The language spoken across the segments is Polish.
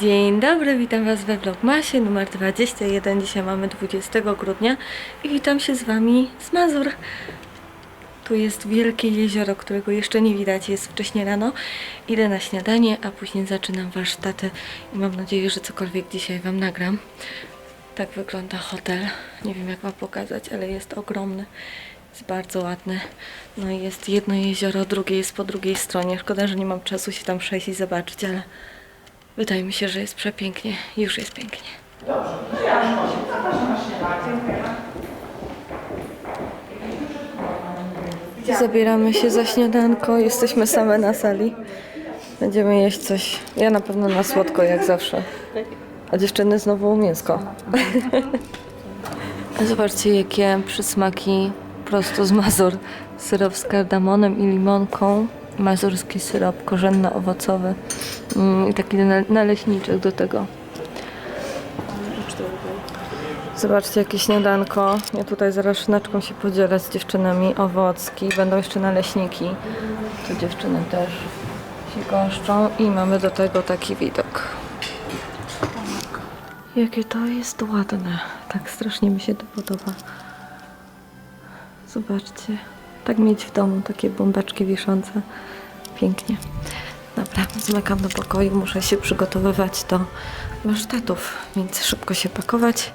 Dzień dobry, witam Was we Vlogmasie numer 21. Dzisiaj mamy 20 grudnia i witam się z Wami z Mazur. Tu jest wielkie jezioro, którego jeszcze nie widać, jest wcześnie rano. Idę na śniadanie, a później zaczynam warsztaty i mam nadzieję, że cokolwiek dzisiaj Wam nagram. Tak wygląda hotel. Nie wiem jak Wam pokazać, ale jest ogromny. Jest bardzo ładny. No i jest jedno jezioro, drugie jest po drugiej stronie. Szkoda, że nie mam czasu się tam przejść i zobaczyć, ale wydaje mi się, że jest przepięknie. Już jest pięknie. Zabieramy się za śniadanko. Jesteśmy same na sali. Będziemy jeść coś. Ja na pewno na słodko, jak zawsze. A dziewczyny znowu mięsko. Zobaczcie, jakie przysmaki prosto z Mazur. Syrop z kardamonem i limonką. Mazurski syrop korzenno-owocowy. Mm, I taki na- naleśniczek do tego. Zobaczcie, jakie śniadanko. Ja tutaj zaraz szyneczką się podzielę z dziewczynami. Owocki, będą jeszcze naleśniki. Tu dziewczyny też się goszczą. I mamy do tego taki widok. Jakie to jest ładne. Tak strasznie mi się to podoba. Zobaczcie. Tak mieć w domu takie bombeczki wiszące. Pięknie. Dobra, zmykam do pokoju. Muszę się przygotowywać do warsztatów, więc szybko się pakować.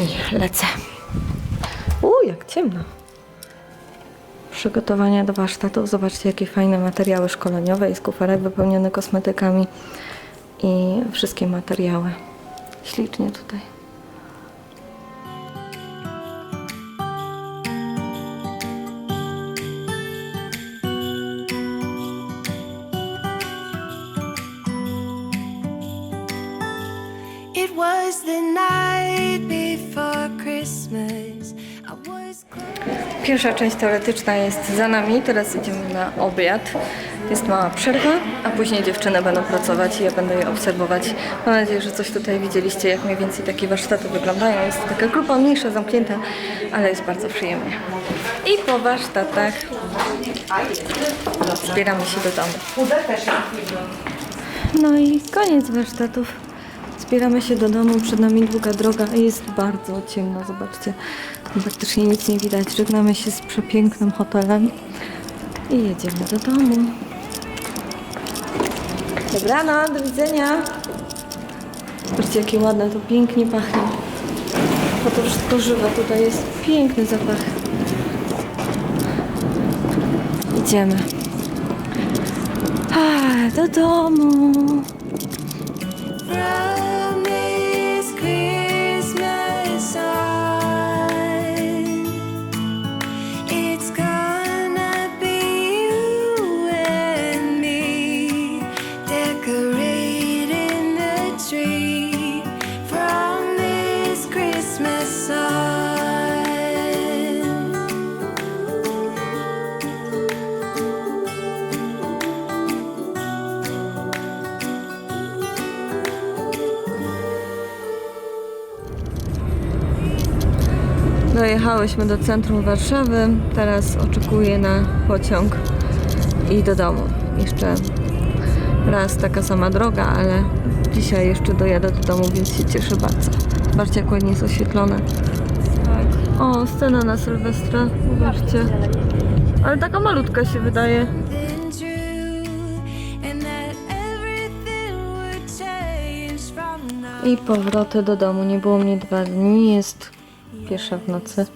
I lecę. U, jak ciemno. Przygotowania do warsztatów. Zobaczcie, jakie fajne materiały szkoleniowe. Jest kuferek wypełniony kosmetykami i wszystkie materiały. Ślicznie tutaj. Pierwsza część teoretyczna jest za nami, teraz idziemy na obiad. Jest mała przerwa, a później dziewczyny będą pracować i ja będę je obserwować. Mam nadzieję, że coś tutaj widzieliście, jak mniej więcej takie warsztaty wyglądają. Jest to taka grupa mniejsza, zamknięta, ale jest bardzo przyjemnie. I po warsztatach zbieramy się do domu. No i koniec warsztatów. Zbieramy się do domu, przed nami długa droga, a jest bardzo ciemno, zobaczcie. Praktycznie nic nie widać. Żegnamy się z przepięknym hotelem i jedziemy do domu. Dobranoc, do widzenia. Zobaczcie, jakie ładne, to pięknie pachnie. Bo to wszystko żywe, tutaj jest piękny zapach. Idziemy. A, do domu. Dojechałyśmy do centrum Warszawy. Teraz oczekuję na pociąg i do domu. Jeszcze raz taka sama droga, ale dzisiaj jeszcze dojadę do domu, więc się cieszę bardzo. Zobaczcie, jak ładnie jest oświetlone. O, scena na Sylwestra. Zobaczcie. Ale taka malutka się wydaje. I powroty do domu. Nie było mnie dwa dni, jest pierwsza w nocy.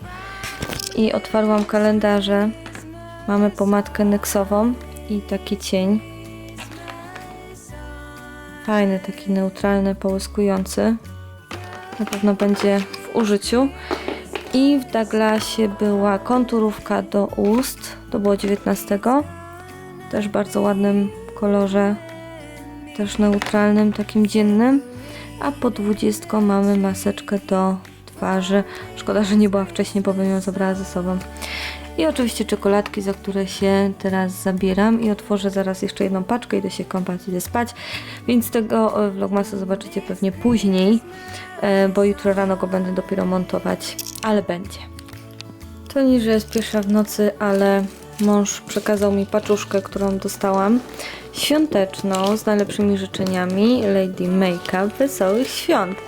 I otwarłam kalendarze. Mamy pomadkę nyksową i taki cień. Fajny, taki neutralny, połyskujący. Na pewno będzie w użyciu. I w Douglasie była konturówka do ust. To było 19. Też w bardzo ładnym kolorze. Też neutralnym, takim dziennym. A po 20 mamy maseczkę do twarzy. Szkoda, że nie była wcześniej, bo bym ją zabrała ze sobą. I oczywiście czekoladki, za które się teraz zabieram i otworzę zaraz jeszcze jedną paczkę, idę się kąpać, idę spać. Więc tego e, vlogmasa zobaczycie pewnie później, e, bo jutro rano go będę dopiero montować, ale będzie. To nie, że jest pierwsza w nocy, ale Mąż przekazał mi paczuszkę, którą dostałam. Świąteczną, z najlepszymi życzeniami. Lady Makeup. Wesołych świąt.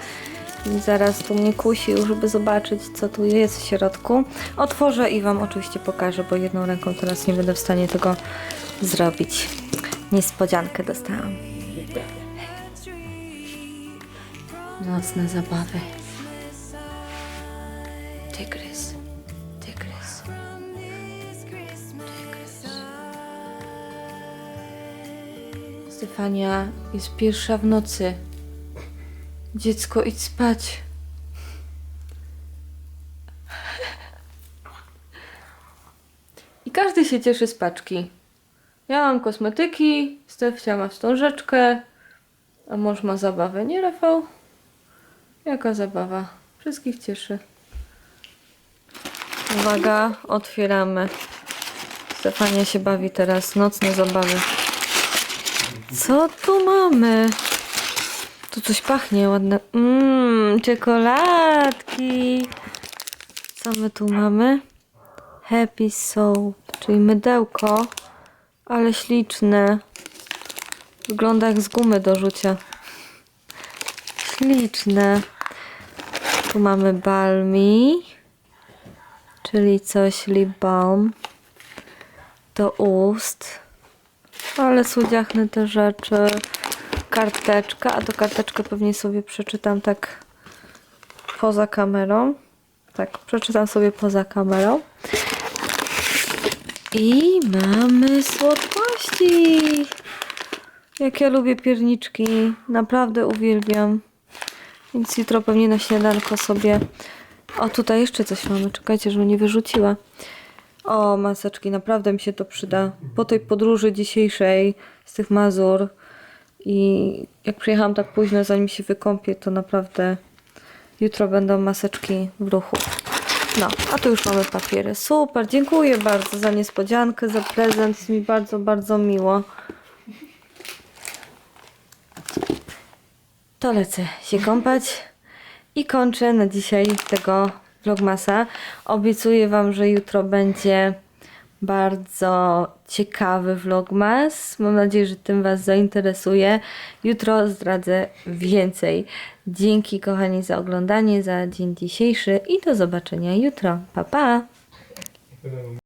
Zaraz tu mnie kusi, żeby zobaczyć, co tu jest w środku. Otworzę i Wam oczywiście pokażę, bo jedną ręką teraz nie będę w stanie tego zrobić. Niespodziankę dostałam. Nocne zabawy. Tygrys. Tygrys. Tygrys. Stefania, jest pierwsza w nocy. Dziecko, idź spać. I każdy się cieszy z paczki. Ja mam kosmetyki, Stefcia ma wstążeczkę, a mąż ma zabawę, nie Rafał? Jaka zabawa? Wszystkich cieszy. Uwaga, otwieramy. Stefania się bawi teraz, nocne zabawy. Co tu mamy? Tu coś pachnie ładne. Mmm, czekoladki. Co my tu mamy? Happy Soap, czyli mydełko, ale śliczne. Wygląda jak z gumy do rzucia. Śliczne. Tu mamy balmi, czyli coś lip balm do ust. Ale słodziachne te rzeczy. Karteczka, a to karteczkę pewnie sobie przeczytam tak poza kamerą. Tak, przeczytam sobie poza kamerą. I mamy słodkości. Jak ja lubię pierniczki, naprawdę uwielbiam. Więc jutro pewnie na śniadanko sobie. O, tutaj jeszcze coś mamy. Czekajcie, żebym nie wyrzuciła. O, maseczki, naprawdę mi się to przyda. Po tej podróży dzisiejszej z tych Mazur i jak przyjechałam tak późno, zanim się wykąpię, to naprawdę jutro będą maseczki w ruchu. No, a tu już mamy papiery. Super, dziękuję bardzo za niespodziankę, za prezent. Jest mi bardzo, bardzo miło. To lecę się kąpać i kończę na dzisiaj tego vlogmasa. Obiecuję Wam, że jutro będzie bardzo ciekawy vlogmas. Mam nadzieję, że tym Was zainteresuje. Jutro zdradzę więcej. Dzięki kochani za oglądanie, za dzień dzisiejszy i do zobaczenia jutro. Pa pa!